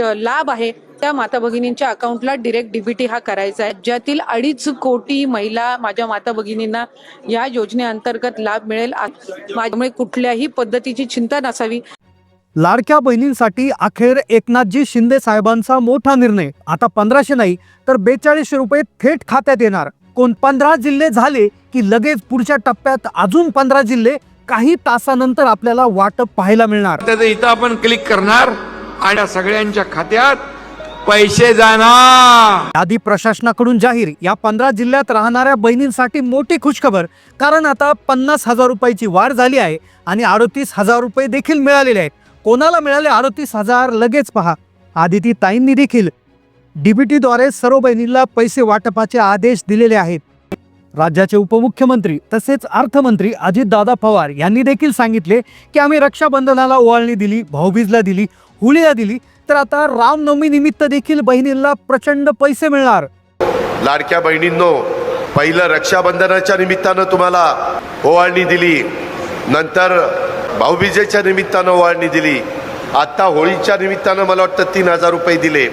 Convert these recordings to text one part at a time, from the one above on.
लाभ आहे त्या माता भगिनींच्या अकाउंटला डिरेक्ट डीबीटी हा करायचा आहे. ज्यातील अडीच कोटी महिला माझ्या माता भगिनींना या योजनेअंतर्गत लाभ मिळेल. आ- त्यामुळे कुठल्याही पद्धतीची चिंता नसावी. लाडक्या बहिणींसाठी अखेर एकनाथजी शिंदे साहेबांचा मोठा निर्णय. आता पंधराशे नाही तर बेचाळीसशे रुपये थेट खात्यात येणार. कोण पंधरा जिल्हे झाले की लगेच पुढच्या टप्प्यात अजून पंधरा जिल्हे काही तासानंतर आपल्याला वाटप पाहायला मिळणार. त्याचं इथं आपण क्लिक करणार. आणि या सगळ्यांच्या खात्यात पैसे जाणार. यादी प्रशासनाकडून जाहीर. या पंधरा जिल्ह्यात राहणाऱ्या बहिणींसाठी मोठी खुशखबर. कारण आता पन्नास हजार रुपयाची वाढ झाली आहे आणि अडतीस हजार रुपये देखील मिळालेले आहेत. कोणाला मिळाले अडतीस हजार? लगेच पहा. आदिती ताईंनी देखील. डीबीटीद्वारे सर्व बहिणींना पैसे वाटपाचे आदेश दिलेले आहेत. राज्याचे उपमुख्यमंत्री तसेच अर्थमंत्री अजितदादा पवार यांनी देखील सांगितले की आम्ही रक्षाबंधनाला ओवाळणी दिली भाऊबीजला दिली होळीला दिली तर आता रामनवमी निमित्त देखील बहिणींना प्रचंड पैसे मिळणार. लाडक्या बहिणींनो पहिलं रक्षाबंधनाच्या निमित्तानं तुम्हाला ओवाळणी दिली नंतर भाऊबीजेच्या निमित्तानं ओवाळणी दिली आत्ता होळीच्या निमित्तानं मला वाटतं तीन हजार रुपये दिले.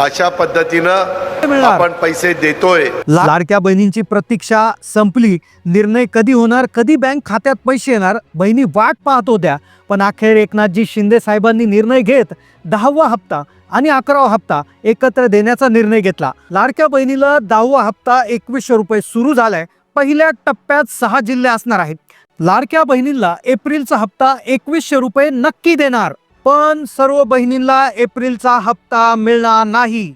अशा पद्धतीनं. आपण पैसे देतोय. लाडक्या बहिणींची प्रतीक्षा संपली. निर्णय कधी होणार कधी बँक खात्यात पैसे येणार बहिणी वाट पाहत होत्या. पण अखेर एकनाथजी शिंदे साहेबांनी निर्णय घेत दहावा हप्ता आणि अकरावा हप्ता एकत्र देण्याचा निर्णय घेतला. लाडक्या बहिणीला दहावा हप्ता एकवीसशे रुपये सुरू झालाय. पहिल्या टप्प्यात सहा जिल्हे असणार आहेत. लाडक्या बहिणींना एप्रिलचा हप्ता एकवीसशे रुपये नक्की देणार. पण सर्व बहिणींना एप्रिलचा हप्ता मिळणार नाही.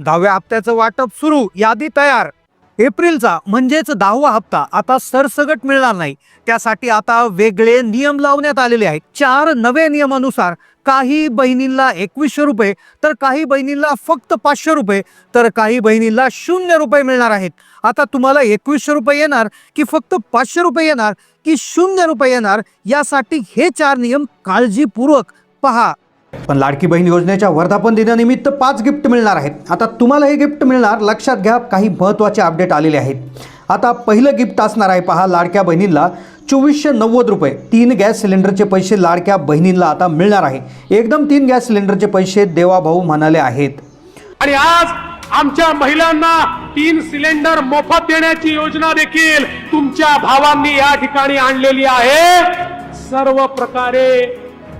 दहाव्या हप्त्याचं वाटप सुरू यादी तयार. एप्रिलचा म्हणजेच दहावा हप्ता आता सरसगट मिळणार नाही. त्यासाठी आता वेगळे नियम लावण्यात आलेले आहेत. चार नवे नियमानुसार काही बहिणींना एकवीसशे रुपये तर काही बहिणींना फक्त पाचशे रुपये तर काही बहिणींना शून्य रुपये मिळणार आहेत. आता तुम्हाला एकवीसशे रुपये येणार की फक्त पाचशे रुपये येणार की शून्य रुपये येणार? यासाठी हे चार नियम काळजीपूर्वक पहा. पण लाडकी बहीण योजनेच्या वर्धापन दिनानिमित्त पाच गिफ्ट मिळणार आहेत. आता तुम्हाला हे गिफ्ट मिळणार. लक्षात घ्या काही महत्त्वाचे अपडेट आलेले आहेत. आता पहिलं गिफ्ट असणार आहे पहा लाडक्या बहिणींना चोवीसशे नव्वद रुपये. तीन गॅस सिलेंडरचे पैसे लाडक्या बहिणींना आता मिळणार आहे. एकदम तीन गॅस सिलेंडरचे पैसे देवाभाऊ म्हणाले आहेत. आणि आज आमच्या महिलांना तीन सिलेंडर मोफत देण्याची योजना देखील तुमच्या भावांनी या ठिकाणी आणलेली आहे. सर्व प्रकारे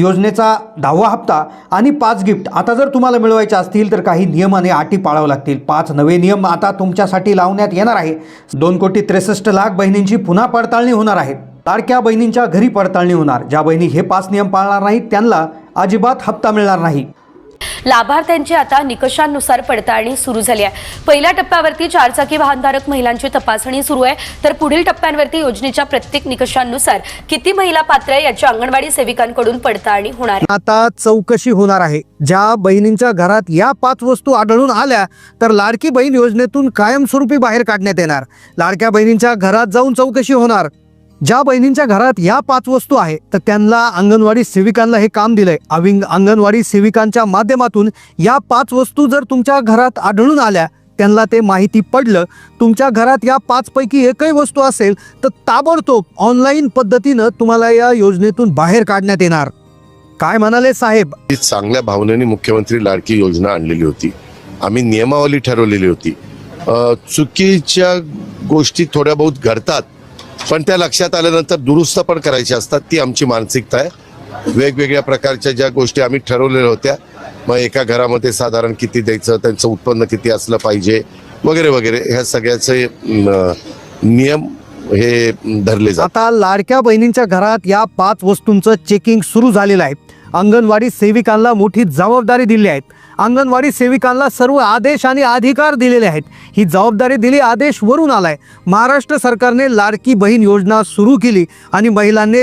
योजनेचा दहावा हप्ता आणि पाच गिफ्ट. आता जर तुम्हाला मिळवायचे असतील तर काही नियम आणि अटी पाळावं लागतील. पाच नवे नियम आता तुमच्यासाठी लावण्यात येणार आहे. दोन कोटी त्रेसष्ट लाख बहिणींची पुन्हा पडताळणी होणार आहे. तारक्या बहिणींच्या घरी पडताळणी होणार. ज्या बहिणी हे पाच नियम पाळणार नाहीत त्यांना अजिबात हप्ता मिळणार नाही. लाभार्थ्यांची आता निकषांनुसार पडताळणी सुरू झाली आहे. पहिल्या टप्प्यावरती चारचाकी वाहनधारक महिलांची तपासणी सुरू आहे. तर पुढील टप्प्यांवरती योजनेच्या प्रत्येक निकषांनुसार किती महिला पात्र आहे याची अंगणवाडी सेविकांकडून पडताळणी होणार आता चौकशी होणार आहे. ज्या बहिणींच्या घरात या पाच वस्तू आढळून आल्या तर लाडकी बहीण योजनेतून कायमस्वरूपी बाहेर काढण्यात येणार. लाडक्या बहिणींच्या घरात जाऊन चौकशी होणार. ज्या बहिणींच्या घरात या पाच वस्तू आहे तर त्यांना अंगणवाडी सेविकांना हे काम दिलंय. अविंग अंगणवाडी सेविकांच्या माध्यमातून या पाच वस्तू जर तुमच्या घरात आढळून आल्या त्यांना ते माहिती पडलं तुमच्या घरात या पाचपैकी एकही वस्तू असेल तर ताबडतोब ऑनलाईन पद्धतीनं तुम्हाला या योजनेतून बाहेर काढण्यात येणार. काय म्हणाले साहेब? ही चांगल्या भावनेने मुख्यमंत्री लाडकी योजना आणलेली होती. आम्ही नियमावली ठरवलेली होती. चुकीच्या गोष्टी थोड्या बहुत घडतात पण त्या लक्षात आल्यानंतर दुरुस्त पण करायची असतात. ती आमची मानसिकता आहे. वेगवेगळ्या प्रकारच्या ज्या गोष्टी आम्ही ठरवलेल्या होत्या मग एका घरामध्ये साधारण किती द्यायचं त्यांचं उत्पन्न किती असलं पाहिजे वगैरे वगैरे ह्या सगळ्याचे नियम हे धरले जातात. आता लाडक्या बहिणींच्या घरात या पाच वस्तूंचं चेकिंग सुरू झालेलं आहे. अंगणवाडी सेविकांना मोठी जबाबदारी दिली आहेत अंगणवाडी सेविकांना सर्व आदेश आणि अधिकार दिलेले आहेत. ही जबाबदारी दिली आदेश वरून आलाय. महाराष्ट्र सरकारने लाडकी बहीण योजना सुरू केली आणि महिलांनी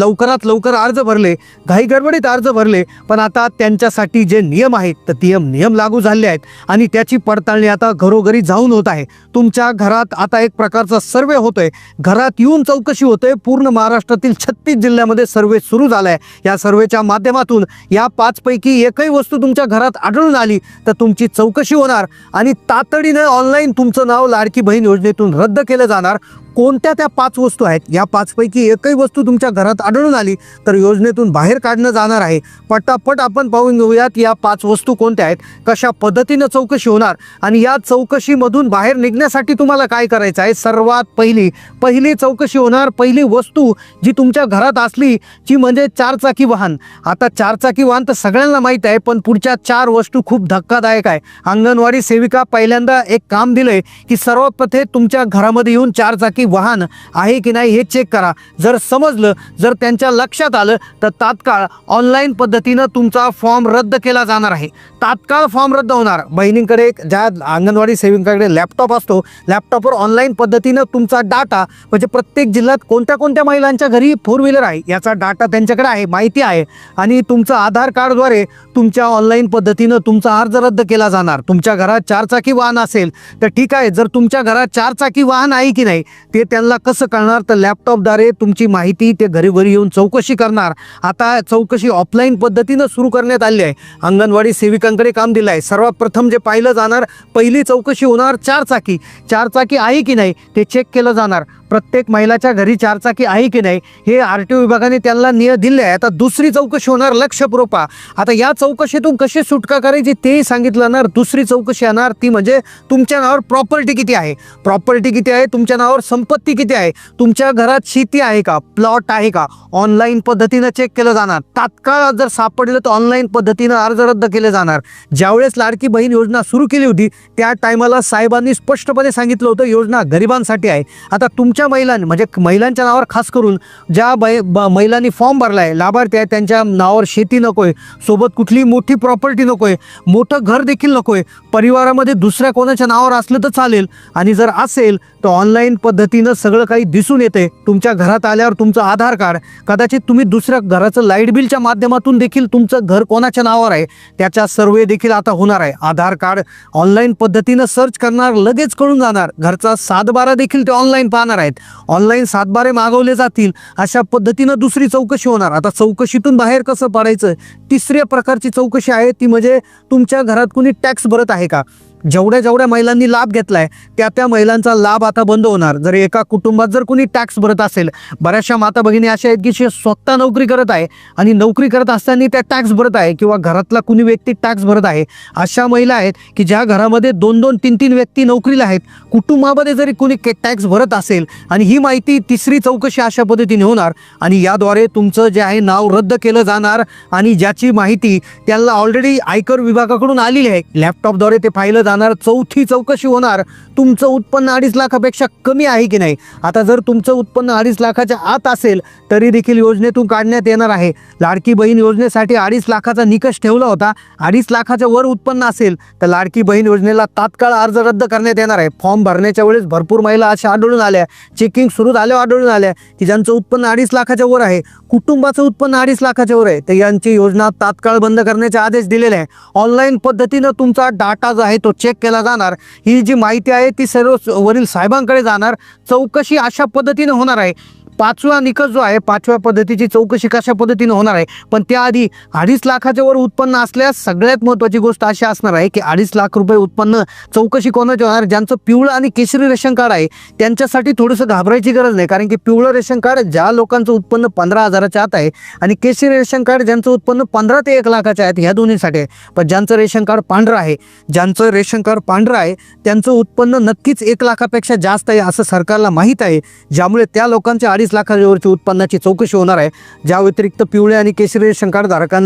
लवकरात लवकर अर्ज भरले. घाई गडबडीत अर्ज भरले पण आता त्यांच्यासाठी जे नियम आहेत तर नियम नियम लागू झाले आहेत आणि त्याची पडताळणी आता घरोघरी जाऊन होत आहे. तुमच्या घरात आता एक प्रकारचा सर्वे होतोय. घरात येऊन चौकशी होते. पूर्ण महाराष्ट्रातील छत्तीस जिल्ह्यामध्ये सर्वे सुरू झाला आहे या सर्वेच्या माध्यमातून या पाचपैकी एकही वस्तू तुमच्या घरात आढळून आली तर तुमची चौकशी होणार आणि तातडीनं ऑनलाईन तुमचं नाव लाडकी बहीण योजनेतून रद्द केलं जाणार. कोणत्या त्या पाच वस्तू आहेत? या पाचपैकी एकही वस्तू तुमच्या घरात आढळून आली तर योजनेतून बाहेर काढणं जाणार आहे. पटापट आपण पाहून घेऊयात या पाच वस्तू कोणत्या आहेत कशा पद्धतीनं चौकशी होणार आणि या चौकशीमधून बाहेर निघण्यासाठी तुम्हाला काय करायचं आहे? सर्वात पहिली पहिली चौकशी होणार पहिली वस्तू जी तुमच्या घरात असली जी म्हणजे चारचाकी वाहन. आता चारचाकी वाहन तर सगळ्यांना माहीत आहे पण पुढच्या चार वस्तू खूप धक्कादायक आहे. अंगणवाडी सेविका पहिल्यांदा एक काम दिलंय की सर्वप्रथे तुमच्या घरामध्ये येऊन चारचाकी वाहन आहे की नाही हे चेक करा. जर समजलं जर त्यांच्या लक्षात आलं तर तात्काळ ऑनलाईन पद्धतीनं तुमचा फॉर्म रद्द केला जाणार आहे. तात्काळ फॉर्म रद्द होणार. बहिणींकडे ज्या अंगणवाडी सेविकांकडे लॅपटॉप असतो लॅपटॉपवर ऑनलाईन पद्धतीनं तुमचा डाटा म्हणजे प्रत्येक जिल्ह्यात कोणत्या कोणत्या महिलांच्या घरी फोर व्हीलर आहे याचा डाटा त्यांच्याकडे आहे माहिती आहे. आणि तुमचं आधार कार्डद्वारे तुमच्या ऑनलाईन पद्धतीनं तुमचा अर्ज रद्द केला जाणार. तुमच्या घरात चारचाकी वाहन असेल तर ठीक आहे. जर तुमच्या घरात चारचाकी वाहन आहे की नाही ते त्यांना कसं कळणार? तर लॅपटॉपद्वारे तुमची माहिती ते घरी घरी येऊन चौकशी करणार. आता चौकशी ऑफलाईन पद्धतीनं सुरू करण्यात आली आहे. अंगणवाडी सेविकांकडे काम दिलं आहे. सर्वात प्रथम जे पाहिलं जाणार पहिली चौकशी होणार चारचाकी. चारचाकी आहे की नाही ते चेक केलं जाणार. प्रत्येक महिलाच्या घरी चारचाकी आहे की नाही हे आर टी ओ विभागाने त्यांना निय दिले आहे आता दुसरी चौकशी होणार लक्षपूर्वक आता या चौकशीतून कशी सुटका करायची तेही सांगितलं जाणार. दुसरी चौकशी येणार ती म्हणजे तुमच्या नावावर प्रॉपर्टी किती आहे? प्रॉपर्टी किती आहे? तुमच्या नावावर संपत्ती किती आहे? तुमच्या घरात शेती आहे का? प्लॉट आहे का? ऑनलाईन पद्धतीनं चेक केलं जाणार. तात्काळ जर सापडलं तर ऑनलाईन पद्धतीनं अर्ज रद्द केले जाणार. ज्यावेळेस लाडकी बहीण योजना सुरू केली होती त्या टायमाला साहेबांनी स्पष्टपणे सांगितलं होतं योजना गरिबांसाठी आहे. आता तुमच्या महिलांनी म्हणजे महिलांच्या नावावर खास करून ज्या बै महिलांनी फॉर्म भरला आहे लाभार्थी आहे त्यांच्या नावावर शेती नको आहे सोबत कुठली मोठी प्रॉपर्टी नको आहे मोठं घर देखील नको आहे परिवारामध्ये दुसऱ्या कोणाच्या नावावर असलं तर चालेल. आणि जर असेल तर ऑनलाईन पद्धती पद्धतीनं सगळं काही दिसून येते. तुमच्या घरात आल्यावर तुमचं आधार कार्ड कदाचित तुम्ही दुसऱ्या घराचं लाइट बिलच्या माध्यमातून देखील तुमचं घर कोणाच्या नावावर आहे त्याचा सर्वे देखील आता होणार आहे. आधार कार्ड ऑनलाईन पद्धतीनं सर्च करणार लगेच कळून जाणार. घरचा सातबारा देखील ते ऑनलाईन पाहणार आहेत. ऑनलाईन सातबारे मागवले जातील अशा पद्धतीनं दुसरी चौकशी होणार. आता चौकशीतून बाहेर कसं पडायचं? तिसऱ्या प्रकारची चौकशी आहे ती म्हणजे तुमच्या घरात कुणी टॅक्स भरत आहे का? जेवढ्या जेवढ्या महिलांनी लाभ घेतलाय त्या त्या महिलांचा लाभ आता बंद होणार. जर एका कुटुंबात जर कुणी टॅक्स भरत असेल बऱ्याचशा माता भगिनी अशा आहेत की जे स्वतः नोकरी करत आहे आणि नोकरी करत असताना त्या टॅक्स भरत आहे किंवा घरातला कुणी व्यक्ती टॅक्स भरत आहे अशा महिला आहेत की ज्या घरामध्ये दोन दोन तीन तीन व्यक्ती नोकरीला आहेत कुटुंबामध्ये जरी कुणी टॅक्स भरत असेल आणि ही माहिती तिसरी चौकशी अशा पद्धतीने होणार आणि याद्वारे तुमचं जे आहे नाव रद्द केलं जाणार आणि ज्याची माहिती त्यांना ऑलरेडी आयकर विभागाकडून आलेली आहे लॅपटॉपद्वारे ते पाहिलं जाणार. चौथी चौकशी होणार. तुमचं उत्पन्न अडीच लाखापेक्षा कमी आहे की नाही? आता जर तुमचं उत्पन्न अडीच लाखाच्या आत असेल तरी देखील योजनेतून काढण्यात येणार आहे. लाडकी बहीण योजनेसाठी अडीच लाखाचा निकष ठेवला होता. अडीच लाखाच्या वर उत्पन्न असेल तर लाडकी बहीण योजनेला तात्काळ अर्ज रद्द करण्यात येणार आहे. फॉर्म भरण्याच्या वेळेस भरपूर महिला अशा आढळून आल्या. चेकिंग सुरू झाल्यावर आढळून आल्या की ज्यांचं उत्पन्न अडीच लाखाच्या वर आहे कुटुंबाचं उत्पन्न अडीच लाखाच्या वर आहे तर यांची योजना तात्काळ बंद करण्याचे आदेश दिलेले आहे. ऑनलाईन पद्धतीनं तुमचा डाटा जो आहे तो चेक केला जाणार. ही जी माहिती आहे ती सर्व वरील साहेबांकडे जाणार. चौकशी अशा पद्धतीनं होणार आहे. पाचवा निकष जो आहे पाचव्या पद्धतीची चौकशी कशा पद्धतीनं होणार आहे? पण त्याआधी अडीच लाखाच्या वर उत्पन्न असल्यास सगळ्यात महत्त्वाची गोष्ट अशी असणार आहे की अडीच लाख रुपये उत्पन्न चौकशी कोणाची होणार ज्यांचं पिवळं आणि केशरी रेशन कार्ड आहे त्यांच्यासाठी थोडंसं घाबरायची गरज नाही. कारण की पिवळं रेशन कार्ड ज्या लोकांचं उत्पन्न पंधरा हजाराच्या आत आहे आणि केशरी रेशन कार्ड ज्यांचं उत्पन्न पंधरा ते एक लाखाच्या आहेत ह्या दोन्हीसाठी आहे. पण ज्यांचं रेशन कार्ड पांढरं आहे ज्यांचं रेशन कार्ड पांढरं आहे त्यांचं उत्पन्न नक्कीच एक लाखापेक्षा जास्त आहे असं सरकारला माहीत आहे. ज्यामुळे त्या लोकांच्या अडीच लाखावरची उत्पन्नाची चौकशी होणार आहे. ज्या व्यतिरिक्त पिवळे आणि केशरी रेशन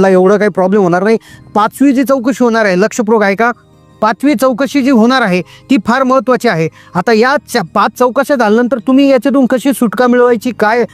एवढं काही प्रॉब्लेम होणार नाही. पाचवी जी चौकशी होणार आहे लक्षपूर्वक आहे का पाचवी चौकशी जी होणार आहे ती फार महत्त्वाची आहे. आता या चा- पाच चौकशा झाल्यानंतर तुम्ही याच्यातून कशी सुटका मिळवायची काय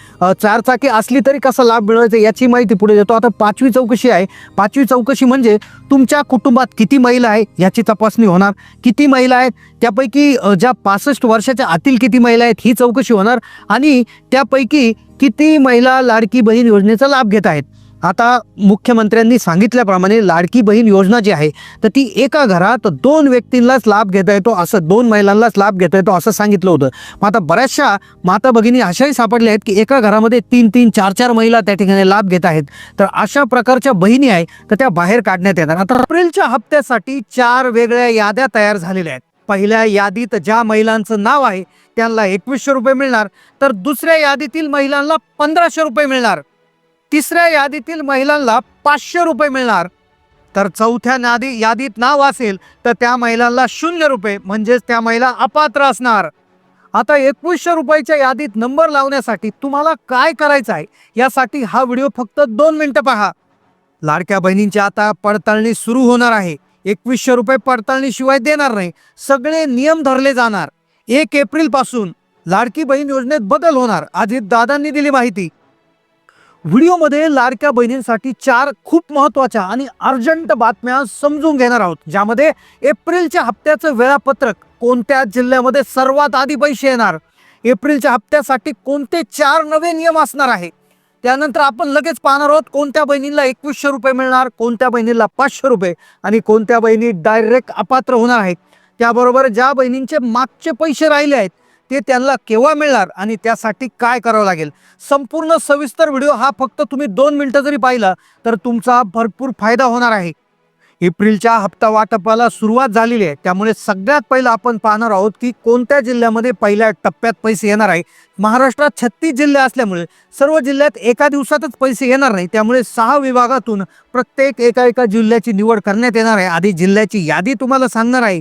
चारचाकी असली तरी कसा लाभ मिळवायचा याची माहिती पुढे देतो. आता पाचवी चौकशी आहे. पाचवी चौकशी म्हणजे तुमच्या कुटुंबात किती महिला आहे याची तपासणी होणार. किती महिला आहेत त्यापैकी ज्या पासष्ट वर्षाच्या आतील किती महिला आहेत ही चौकशी होणार. आणि त्यापैकी किती महिला लाडकी बहीण योजनेचा लाभ घेत आहेत. आता मुख्यमंत्र्यांनी सांगितल्याप्रमाणे लाडकी बहीण योजना जी आहे तर ती एका घरात दोन व्यक्तींनाच लाभ घेता येतो असं दोन महिलांनाच लाभ घेता येतो असं सांगितलं होतं. मग आता बऱ्याचशा माता भगिनी अशाही सापडल्या आहेत की एका घरामध्ये तीन तीन चार चार महिला त्या ठिकाणी लाभ घेत आहेत. तर अशा प्रकारच्या बहिणी आहे तर त्या बाहेर काढण्यात येणार आता एप्रिलच्या हप्त्यासाठी चार वेगळ्या याद्या तयार झालेल्या आहेत. पहिल्या यादीत ज्या महिलांचं नाव आहे त्यांना एकवीसशे रुपये मिळणार. तर दुसऱ्या यादीतील महिलांना पंधराशे रुपये मिळणार. तिसऱ्या यादीतील महिलांना पाचशे रुपये मिळणार. तर चौथ्या नादी यादीत नाव असेल तर त्या महिलांना शून्य रुपये म्हणजेच त्या महिला अपात्र असणार. आता एकवीसशे रुपयाच्या यादीत नंबर लावण्यासाठी तुम्हाला काय करायचं आहे? यासाठी हा व्हिडिओ फक्त दोन मिनटं पहा. लाडक्या बहिणींची आता पडताळणी सुरू होणार आहे. एकवीसशे रुपये पडताळणीशिवाय देणार नाही. सगळे नियम धरले जाणार. एक एप्रिलपासून लाडकी बहीण योजनेत बदल होणार. आधी दादांनी दिली माहिती. व्हिडिओमध्ये लाडक्या बहिणींसाठी चार खूप महत्त्वाच्या आणि अर्जंट बातम्या समजून घेणार आहोत ज्यामध्ये एप्रिलच्या हप्त्याचं वेळापत्रक कोणत्या जिल्ह्यामध्ये सर्वात आधी पैसे येणार? एप्रिलच्या हप्त्यासाठी कोणते चार नवे नियम असणार आहे? त्यानंतर आपण लगेच पाहणार आहोत कोणत्या बहिणींना एकवीसशे रुपये मिळणार कोणत्या बहिणीला पाचशे रुपये आणि कोणत्या बहिणी डायरेक्ट अपात्र होणार आहेत. त्याबरोबर ज्या बहिणींचे मागचे पैसे राहिले आहेत ते त्यांना केव्हा मिळणार आणि त्यासाठी काय करावं लागेल? संपूर्ण सविस्तर व्हिडिओ हा फक्त तुम्ही दोन मिनटं जरी पाहिला तर तुमचा भरपूर फायदा होणार आहे. एप्रिलच्या हप्ता वाटपाला सुरुवात झालेली आहे. त्यामुळे सगळ्यात पहिलं आपण पाहणार आहोत की कोणत्या जिल्ह्यामध्ये पहिल्या टप्प्यात पैसे येणार आहे. महाराष्ट्रात छत्तीस जिल्हे असल्यामुळे सर्व जिल्ह्यात एका दिवसातच पैसे येणार नाही. त्यामुळे सहा विभागातून प्रत्येक एका एका जिल्ह्याची निवड करण्यात येणार आहे. आधी जिल्ह्याची यादी तुम्हाला सांगणार आहे.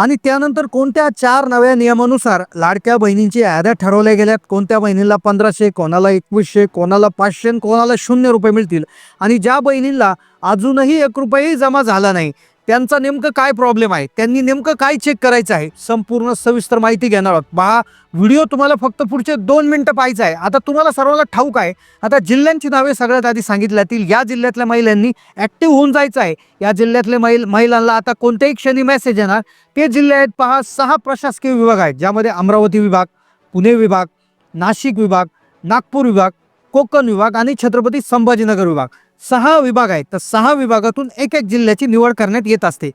आणि त्यानंतर कोणत्या चार नव्या नियमानुसार लाडक्या बहिणींची याद्या ठरवल्या गेल्यात? कोणत्या बहिणीला पंधराशे कोणाला एकवीसशे कोणाला पाचशे कोणाला शून्य रुपये मिळतील? आणि ज्या बहिणींना अजूनही एक रुपयेही जमा झाला नाही त्यांचा नेमकं काय प्रॉब्लेम आहे? त्यांनी नेमकं काय चेक करायचं आहे? संपूर्ण सविस्तर माहिती घेणार आहोत. पहा व्हिडिओ तुम्हाला फक्त पुढचे दोन मिनटं पाहायचं आहे. आता तुम्हाला सर्वांना ठाऊक आहे. आता जिल्ह्यांची नावे सगळ्यात आधी सांगितल्यातील या जिल्ह्यातल्या महिलांनी ॲक्टिव्ह होऊन जायचं आहे. या जिल्ह्यातल्या महिल महिलांना आता कोणत्याही क्षणी मेसेज येणार. ते जिल्हे आहेत पहा सहा प्रशासकीय विभाग आहेत ज्यामध्ये अमरावती विभाग पुणे विभाग नाशिक विभाग नागपूर विभाग कोकण विभाग आणि छत्रपती संभाजीनगर विभाग. सहा विभाग आहेत. तर सहा विभागातून एक एक जिल्ह्याची निवड करण्यात येत असते.